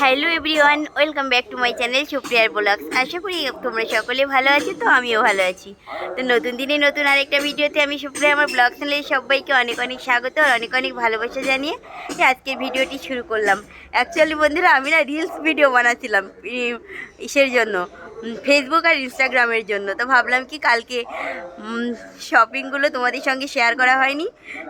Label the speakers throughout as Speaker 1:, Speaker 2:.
Speaker 1: Hello everyone, welcome back to my channel সুপ্রিয়ার blogs. আশা করি তোমরা সকলে ভালো আছো, তো আমিও ভালো আছি। তো নতুন দিনে নতুন আরেকটা ভিডিওতে আমি সুপ্রিয়া, আমার ব্লগ চ্যানেলে সবাইকে অনেক অনেক স্বাগত আর অনেক অনেক ভালোবাসা জানিয়ে আজকের ভিডিওটি শুরু করলাম। অ্যাকচুয়ালি বন্ধুরা, আমি না রিলস ভিডিও বানাচ্ছিলাম ইসের জন্য। ফেসবুক আর ইনস্টাগ্রামের জন্য। তো ভাবলাম কি কালকে শপিংগুলো তোমাদের সঙ্গে শেয়ার করা হয়নি।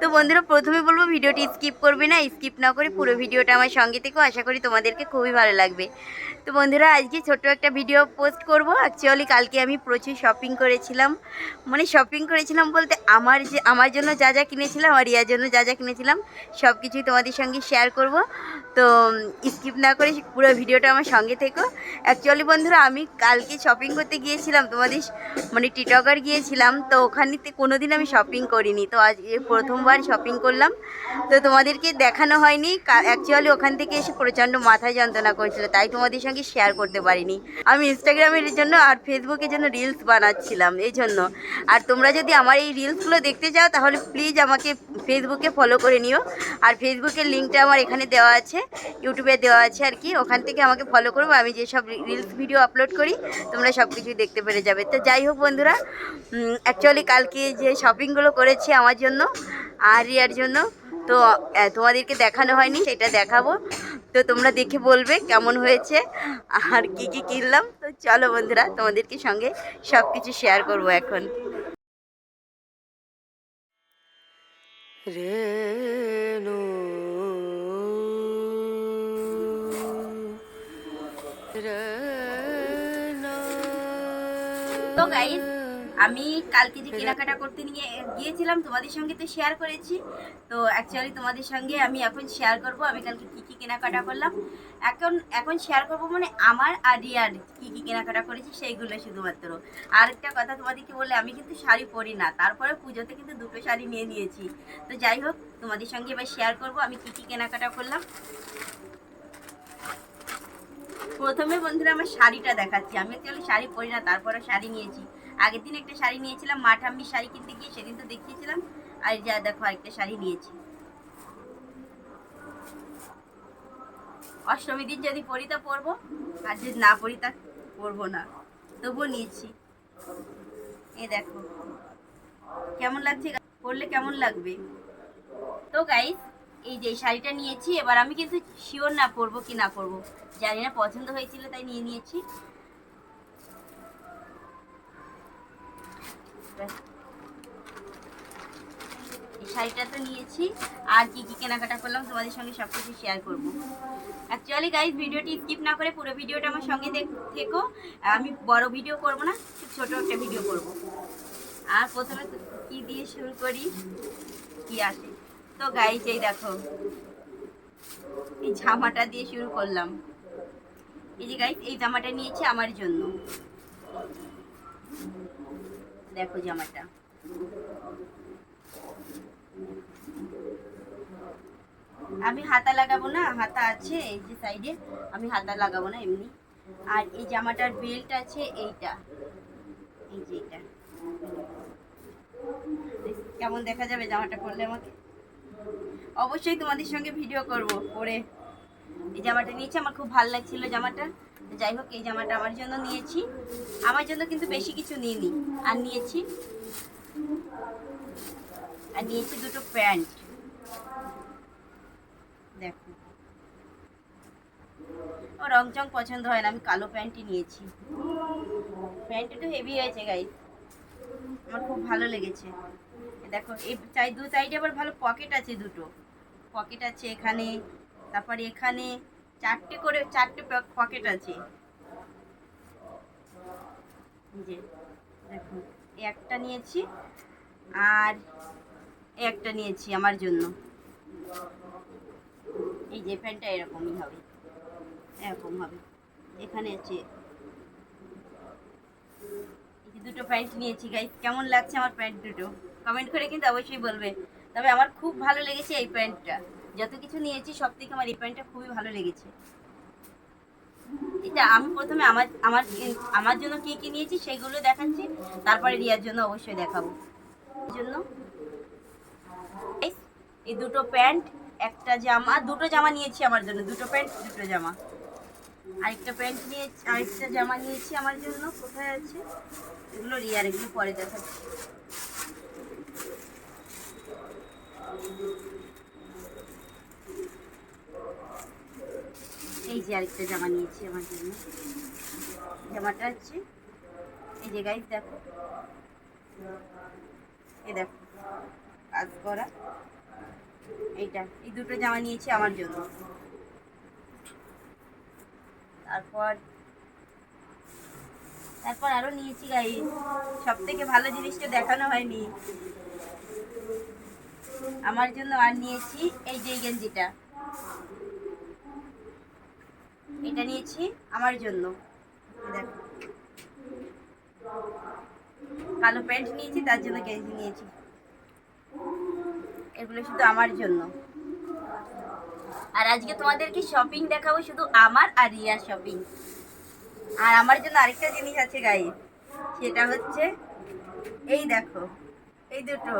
Speaker 1: তো বন্ধুরা, প্রথমে বলব ভিডিওটি স্কিপ করবে না স্কিপ না করে পুরো ভিডিওটা আমার সঙ্গে থেকেও আশা করি তোমাদেরকে খুবই ভালো লাগবে। তো বন্ধুরা, আজকে ছোট্ট একটা ভিডিও পোস্ট করব। অ্যাকচুয়ালি কালকে আমি প্রচুর শপিং করেছিলাম। মানে শপিং করেছিলাম বলতে আমার যে, আমার জন্য যা যা কিনেছিলাম আর রিয়ার জন্য যা যা কিনেছিলাম সব কিছুই তোমাদের সঙ্গে শেয়ার করব। তো স্কিপ না করে পুরো ভিডিওটা আমার সঙ্গে থেকো। অ্যাকচুয়ালি বন্ধুরা, আমি কালকে শপিং করতে গিয়েছিলাম, তোমাদের মানে টিটকার গিয়েছিলাম, তো ওখানেতে কোনো দিন আমি শপিং করিনি। তো আজ প্রথমবার শপিং করলাম। তো তোমাদেরকে দেখানো হয়নি অ্যাকচুয়ালি ওখান থেকে এসে প্রচণ্ড মাথা যন্ত্রণা করছিল, তাই তোমাদের সঙ্গে শেয়ার করতে পারিনি। আমি ইনস্টাগ্রামের জন্য আর ফেসবুকের জন্য রিলস বানাচ্ছিলাম, এই জন্য। আর তোমরা যদি আমার এই রিলসগুলো দেখতে চাও, তাহলে প্লিজ আমাকে ফেসবুকে ফলো করে নিও। আর ফেসবুকের লিঙ্কটা আমার এখানে দেওয়া আছে ইউটিউবে দেওয়া আছে আর কি, ওখান থেকে আমাকে ফলো করব আমি যেসব রিলস ভিডিও আপলোড করি তোমরা সব কিছুই দেখতে পেরে যাবে। তো যাই হোক বন্ধুরা অ্যাকচুয়ালি কালকে যে শপিংগুলো করেছি আমার জন্য আর রিয়ার জন্য, তো তোমাদেরকে দেখানো হয়নি, সেটা দেখাবো। তো তোমরা দেখে বলবে কেমন হয়েছে আর কি কি কিনলাম। তো চলো বন্ধুরা, তোমাদেরকে সঙ্গে সব কিছু শেয়ার করব এখন।
Speaker 2: রেণু
Speaker 1: তো আমি কালকে যে কেনাকাটা করতে নিয়ে গিয়েছিলাম, তোমাদের সঙ্গে তো শেয়ার করেছি। তো অ্যাকচুয়ালি তোমাদের সঙ্গে আমি এখন শেয়ার করব, আমি কালকে কী কী কেনাকাটা করলাম। এখন এখন শেয়ার করব মানে আমার আর রিয়ার কী কী কেনাকাটা করেছি, সেইগুলো শুধুমাত্র। আর একটা কথা তোমাদেরকে বলে আমি কিন্তু শাড়ি পরি না, তারপরে পুজোতে কিন্তু দুটো শাড়ি নিয়ে নিয়েছি। তো যাই হোক, তোমাদের সঙ্গে এবার শেয়ার করব, আমি কী কী কেনাকাটা করলাম। প্রথমে বন্ধুরা আমার শাড়িটা দেখাচ্ছি। আমি অ্যাকচুয়ালি শাড়ি পরি না তারপরে শাড়ি নিয়েছি। আগের দিন একটা শাড়ি নিয়েছিলাম, মা ঠাম্মির শাড়ি কিনতে গিয়ে সেদিন তো দেখিয়েছিলাম। আর যা দেখো, আরেকটা শাড়ি নিয়েছি। অষ্টমী দিন যদি পরি তা পরবো, আর যদি না পরি তা পরবো না। তবুও নিয়েছি। এ দেখো। কেমন লাগছে? পরলে কেমন লাগবে? তো গাইস এই যে শাড়িটা নিয়েছি, এবার আমি কিন্তু শিওর না পরবো কি না পরবো। জানি না, পছন্দ হয়েছিল তাই নিয়ে নিয়েছি। শাড়িটা তো নিয়েছি। আর কি কি কেনাকাটা করলাম, তোমাদের সঙ্গে সব কিছু শেয়ার করব অ্যাকচুয়ালি গাইজ ভিডিওটি স্কিপ না করে পুরো ভিডিওটা আমার সঙ্গে থেকো। আমি বড় ভিডিও করব না ছোট একটা ভিডিও করব। আর প্রথমে কি দিয়ে শুরু করি? কি আছে তো গাইজ এই দেখো। এই জামাটা দিয়ে শুরু করলাম। এই যে গাইজ এই জামাটা নিয়েছি আমার জন্য। দেখো জামাটা। আমি হাতা লাগাবো না, হাতা আছে এই যে সাইডে আমি হাতা লাগাবো না এমনি। আর এই জামাটার বেল্ট আছে এইটা। এই যে এটা কেমন দেখা যাবে জামাটা পরলে আমাকে? অবশ্যই তোমাদের সঙ্গে ভিডিও করব পরে এই জামাটা নিয়েছি, আমার খুব ভালো লাগছিল জামাটা। যাই হোক, এই জামাটা আমার জন্য নিয়েছি। আমার জন্য কিন্তু বেশি কিছু নিইনি, আর নিয়েছি। আর নিয়েছি দুটো প্যান্ট। দেখো। ও, রং চং পছন্দ হয় না, আমি কালো প্যান্টই নিয়েছি। প্যান্ট একটু হেভি হয়েছে গাইস আমার খুব ভালো লেগেছে। দেখো, এই চাই, দু সাইডে আবার ভালো পকেট আছে দুটো। পকেট আছে এখানে, তারপরে এখানে চারটে করে, চারটে পকেট আছে। যে দেখো এই একটা নিয়েছি আর একটা নিয়েছি আমার জন্য। এই যে প্যান্টটা এরকমই হবে, এরকম হবে। এখানে আছে। দুটো প্যান্ট নিয়েছি গাইস কেমন লাগছে আমার প্যান্ট দুটো? কমেন্ট করে কিন্তু অবশ্যই বলবে। তবে আমার খুব ভালো লেগেছে এই প্যান্টটা। যত কিছু নিয়েছি সব থেকে আমার এই প্যান্টটা খুবই ভালো লেগেছে। এটা আমি প্রথমে আমার আমার আমার জন্য কি কি নিয়েছি সেগুলো দেখাচ্ছি, তারপরে রিয়ার জন্য অবশ্যই দেখাবো। জন্য, এই দুটো প্যান্ট, একটা জামা, দুটো জামা নিয়েছি আমার জন্য, দুটো প্যান্ট, দুটো জামা। আরেকটা প্যান্ট নিয়েছি, আরেকটা জামা নিয়েছি আমার জন্য, কোথায় আছে? এগুলো রিয়ার, এগুলো পরে দেখাচ্ছি। এই যে আরেকটা জামা নিয়েছি আমার জন্য। জামাটা হচ্ছে, এই যে গাইজ দেখো। এই দেখো, কাজ করা। এইটা, এই দুটো জামা নিয়েছি আমার জন্য। তারপর তারপর আরও নিয়েছি গাই সব থেকে ভালো জিনিসটা দেখানো হয়নি। আমার জন্য আর নিয়েছি এই যে গেঞ্জিটা। এটা নিয়েছি আমার জন্য। কালো প্যান্ট নিয়েছি, তার জন্য গেঞ্জি নিয়েছি। এগুলো শুধু আমার জন্য। আর আজকে তোমাদেরকে শপিং দেখাবো শুধু আমার আর রিয়ার শপিং আর আমার জন্য আরেকটা জিনিস আছে গায়ে সেটা হচ্ছে, এই দেখো। এই দুটো।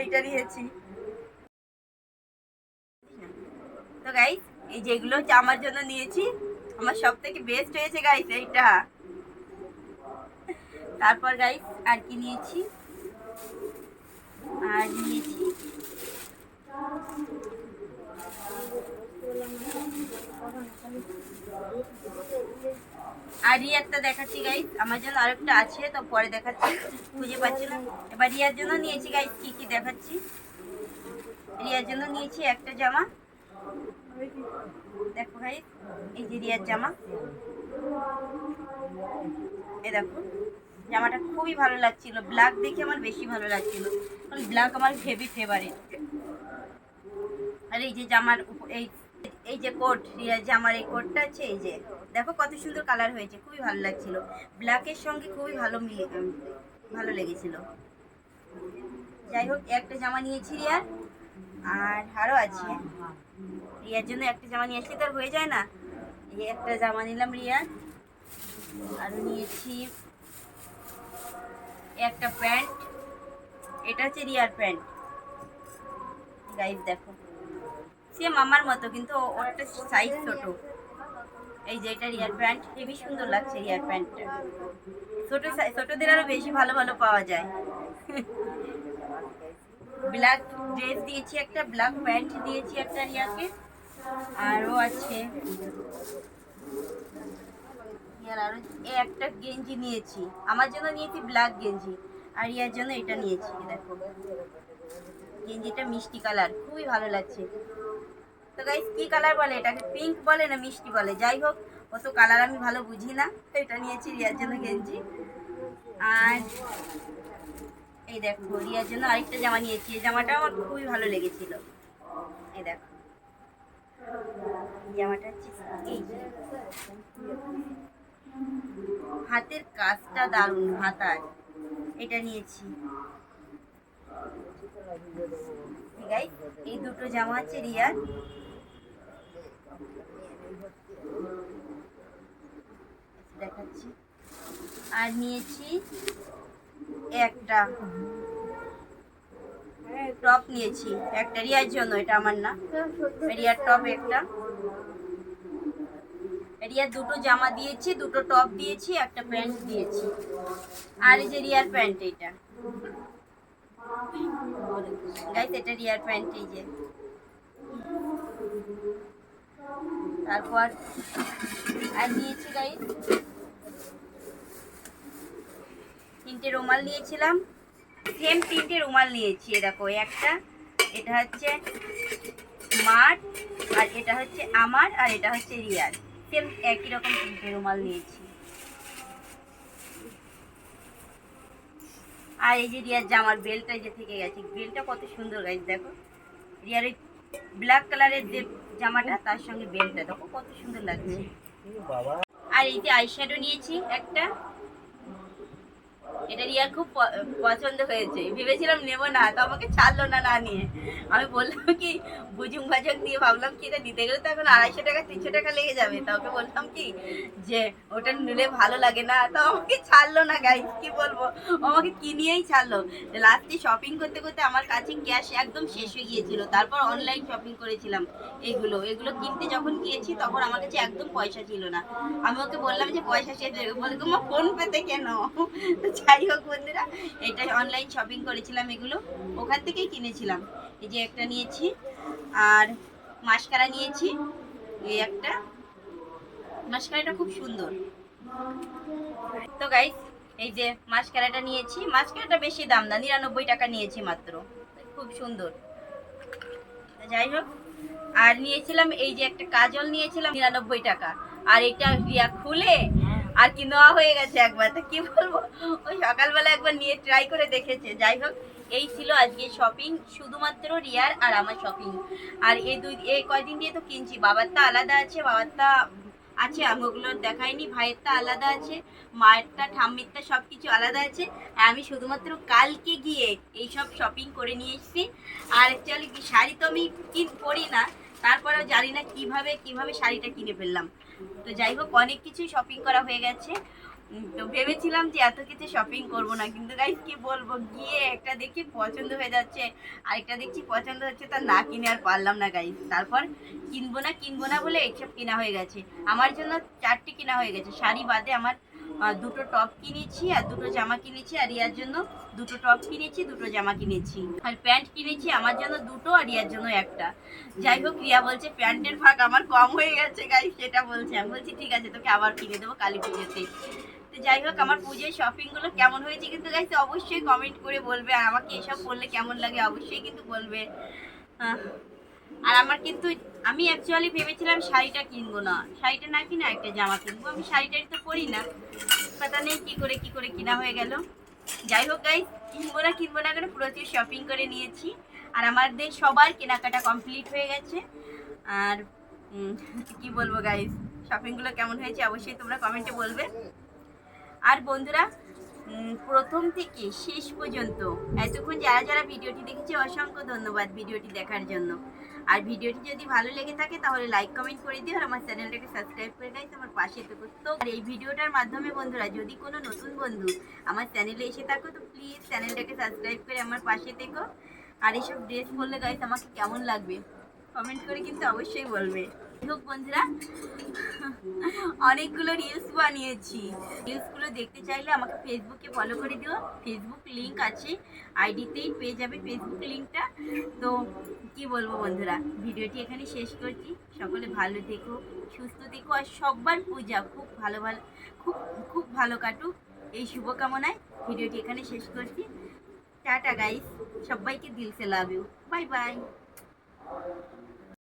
Speaker 1: এইটা নিয়েছি তো গাইস এই যেগুলো হচ্ছে আমার জন্য নিয়েছি। আমার সব থেকে বেস্ট হয়েছে গাইস এইটা। তারপর গাইস আর কি নিয়েছি? আর নিয়েছি আর রিয়ারটা দেখাচ্ছি গাইস আমার জন্য আরেকটা আছে, তো পরে দেখাচ্ছি। খুঁজে পাচ্ছি না এবার রিয়ার জন্য নিয়েছি গাইস কি কি দেখাচ্ছি? রিয়ার জন্য নিয়েছি একটা জামা। দেখো ভাই এই যে রিয়ার জামা। এই দেখো, জামাটা খুবই ভালো লাগছিল। ব্ল্যাক দেখে আমার বেশি ভালো লাগছিল। কারণ ব্ল্যাক আমার হেভি ফেভারিট আর এই যে জামার এই এই যে কোট রিয়ার জামার এই কোটটা আছে, এই যে। দেখো কত সুন্দর কালার হয়েছে, খুবই ভালো লাগছিল। ব্ল্যাকের সঙ্গে খুবই ভালো মিলে ভালো লেগেছিল। যাই হোক, একটা জামা নিয়েছি রিয়ার, আর আরও আছে। রিয়ার জন্য একটা জামা নিয়ে আসলে তো আর হয়ে যায় না? এই একটা জামা নিলাম রিয়ার আরও নিয়েছি। একটা প্যান্ট, এটা হচ্ছে রিয়ার প্যান্ট। গাইজ দেখো। সেম আমার মতো, কিন্তু ওরটা সাইজ ছোট। এই যে এটা রিয়ার প্যান্ট হেবি সুন্দর লাগছে রিয়ার প্যান্টটা ছোট ছোটদের আরও বেশি ভালো ভালো পাওয়া যায়। ব্ল্যাক ড্রেস দিয়েছি একটা ব্ল্যাক প্যান্ট দিয়েছি একটা রিয়াকে। আরও আছে। আরও এ একটা গেঞ্জি নিয়েছি। আমার জন্য নিয়েছি ব্ল্যাক গেঞ্জি। আর ইয়ার জন্য এটা নিয়েছি, দেখো। গেঞ্জিটা মিষ্টি কালার খুবই ভালো লাগছে। তো গাইস কি কালার বলে? এটাকে পিঙ্ক বলে না মিষ্টি বলে? যাই হোক অত কালার আমি ভালো বুঝি না এটা নিয়েছি রিয়ার জন্য গেঞ্জি। আর এই দেখো, রিয়ার জন্য আরেকটা জামা নিয়েছি। এই জামাটা আমার খুবই ভালো লেগেছিল। এই দেখো। হাতের কাজটা দারুণ, হাতার। এটা নিয়েছি। এই দুটো জামা আছে রিয়ার। দেখাচ্ছি। আর নিয়েছি একটা টপ নিয়েছি, একটা রিয়ার জন্য, এটা আমার না। রিয়ার টপ একটা। রিয়ার দুটো জামা দিয়েছি, দুটো টপ দিয়েছি, একটা প্যান্ট দিয়েছি। আর এই যে রিয়ার প্যান্ট এটা গাইস এটা রিয়ার প্যান্ট, এই যে। তারপর আর নিয়েছি গাইস তিনটে রুমাল নিয়েছিলাম। সেম তিনটে রুমাল নিয়েছি দেখো একটা, এটা হচ্ছে মার, আর এটা হচ্ছে আমার, আর এটা হচ্ছে রিয়ার। সেম একই রকম তিনটে রুমাল নিয়েছি। আর এই যে রিয়ার জামার বেলটা যে থেকে গেছে বেলটা কত সুন্দর গাইজ দেখো। রিয়ার ওই ব্ল্যাক কালারের যে জামাটা তার সঙ্গে বেলটা দেখো কত সুন্দর লাগছে। আর এই যে আইশ্যাডো নিয়েছি একটা। এটা রিয়ার খুব পছন্দ হয়েছে। ভেবেছিলাম নেব না, তো আমাকে ছাড়লো না না নিয়ে। আমি বললাম কি বুজুং ভাজক দিয়ে ভাবলাম কি, এটা দিতে গেলে তো এখন আড়াইশো টাকা, তিনশো টাকা লেগে যাবে। তো ওকে বললাম কি, যে ওটা নিলে ভালো লাগে না। তো আমাকে ছাড়লো না গাইজ কি বলব? আমাকে কিনিয়েই ছাড়লো। লাস্টে শপিং করতে করতে আমার কাছে ক্যাশ একদম শেষ হয়ে গিয়েছিল। তারপর অনলাইন শপিং করেছিলাম এগুলো। এগুলো কিনতে যখন গিয়েছি, তখন আমার কাছে একদম পয়সা ছিল না। আমি ওকে বললাম যে, পয়সা শেষ হয়ে। বলে, তোমার ফোন পেতে কেন? যাই হোক বন্ধুরা এটা অনলাইন শপিং করেছিলাম এগুলো। ওখান থেকেই কিনেছিলাম। এই যে একটা নিয়েছি, আর মাস্কারা নিয়েছি, এই একটা। মাস্কারাটা খুব সুন্দর। তো গাইস এই যে মাস্কারাটা নিয়েছি, মাস্কারাটা বেশি দাম না, নিরানব্বই টাকা নিয়েছি মাত্র। খুব সুন্দর। যাই হোক, আর নিয়েছিলাম, এই যে একটা কাজল নিয়েছিলাম, নিরানব্বই টাকা। আর এটা রিয়া খুলে আর কি নেওয়া হয়ে গেছে একবার? তো কি বলব? ওই সকালবেলা একবার নিয়ে ট্রাই করে দেখেছে। যাই হোক, এই ছিল আজকে শপিং শুধুমাত্র রিয়ার আর আমার শপিং আর এই দুই এই কয়দিন দিয়ে তো কিনছি। বাবারটা আলাদা আছে বাবারটা আছে আমি ওগুলো দেখাইনি ভাইয়েরটা আলাদা আছে মায়েরটা ঠাম্মিরটা সব কিছু আলাদা আছে। আমি শুধুমাত্র কালকে গিয়ে এই সব শপিং করে নিয়ে এসেছি। আর অ্যাকচুয়ালি শাড়ি তো আমি কিন, পরি না, তারপরেও জানি না কীভাবে কীভাবে শাড়িটা কিনে ফেললাম। তো যাই হোক, অনেক কিছুই শপিং করা হয়ে গেছে। তো ভেবেছিলাম যে এত কিছু শপিং করব না, কিন্তু গাইজ কি বলব? গিয়ে একটা দেখি পছন্দ হয়ে যাচ্ছে, আরেকটা দেখছি পছন্দ হচ্ছে, তা না কিনে আর পারলাম না গাইজ তারপর কিনবো না কিনবো না বলে এইসব কেনা হয়ে গেছে। আমার জন্য চারটি কেনা হয়ে গেছে। শাড়ি বাদে আমার দুটো টপ কিনেছি, আর দুটো জামা কিনেছি, আর রিয়ার জন্য দুটো টপ কিনেছি, দুটো জামা কিনেছি। আর প্যান্ট কিনেছি, আমার জন্য দুটো, আর রিয়ার জন্য একটা। যাই হোক, রিয়া বলছে, প্যান্টের ভাগ আমার কম হয়ে গেছে গাই সেটা বলছে। আমি বলছি, ঠিক আছে, তোকে আবার কিনে দেবো কালী পুজোতে। তো যাই হোক, আমার পুজোর শপিংগুলো কেমন হয়েছে কিন্তু গাইছে অবশ্যই কমেন্ট করে বলবে। আর আমাকে এসব বললে কেমন লাগে, অবশ্যই কিন্তু বলবে। আর আমার কিন্তু, আমি অ্যাকচুয়ালি ভেবেছিলাম শাড়িটা কিনবো না। শাড়িটা না কিনে একটা জামা কিনবো। আমি শাড়িটাই তো পরি না। পাতা নেই, কী করে, কি করে কিনা হয়ে গেল। যাই হোক গাই কিনবো না কিনবো না কেন প্রচুর শপিং করে নিয়েছি। আর আমাদের সবার কেনাকাটা কমপ্লিট হয়ে গেছে। আর কি বলব গাইজ শপিংগুলো কেমন হয়েছে অবশ্যই তোমরা কমেন্টে বলবে। আর বন্ধুরা প্রথম থেকে শেষ পর্যন্ত এতক্ষণ যারা যারা ভিডিওটি দেখেছে, অসংখ্য ধন্যবাদ ভিডিওটি দেখার জন্য। আর ভিডিওটি যদি ভালো লেগে থাকে, তাহলে লাইক কমেন্ট করে দিও আর আমার চ্যানেলটাকে সাবস্ক্রাইব করে গাইস আমার পাশে থেকো। তো আর এই ভিডিওটার মাধ্যমে বন্ধুরা, যদি কোনো নতুন বন্ধু আমার চ্যানেলে এসে থাকো, তো প্লিজ চ্যানেলটাকে সাবস্ক্রাইব করে আমার পাশে থেকো। আর এইসব ড্রেস পরলে গাইস আমাকে কেমন লাগবে? কমেন্ট করে কিন্তু অবশ্যই বলবে। হোক বন্ধুরা, অনেকগুলো রিলস বানিয়েছি। রিলসগুলো দেখতে চাইলে আমাকে ফেসবুকে ফলো করে দিও। ফেসবুক লিংক আছে আইডিতেই পেয়ে যাবে ফেসবুক লিংকটা তো কি বলব বন্ধুরা, ভিডিওটি এখানে শেষ করছি। সকলে ভালো থেকো, সুস্থ থেকো, আর সবার পূজা খুব ভালো ভালো, খুব খুব ভালো কাটুক। এই শুভকামনায় ভিডিওটি এখানে শেষ করছি। টাটা গাইস সবাইকে দিল সে লাভ ইউ বাই বাই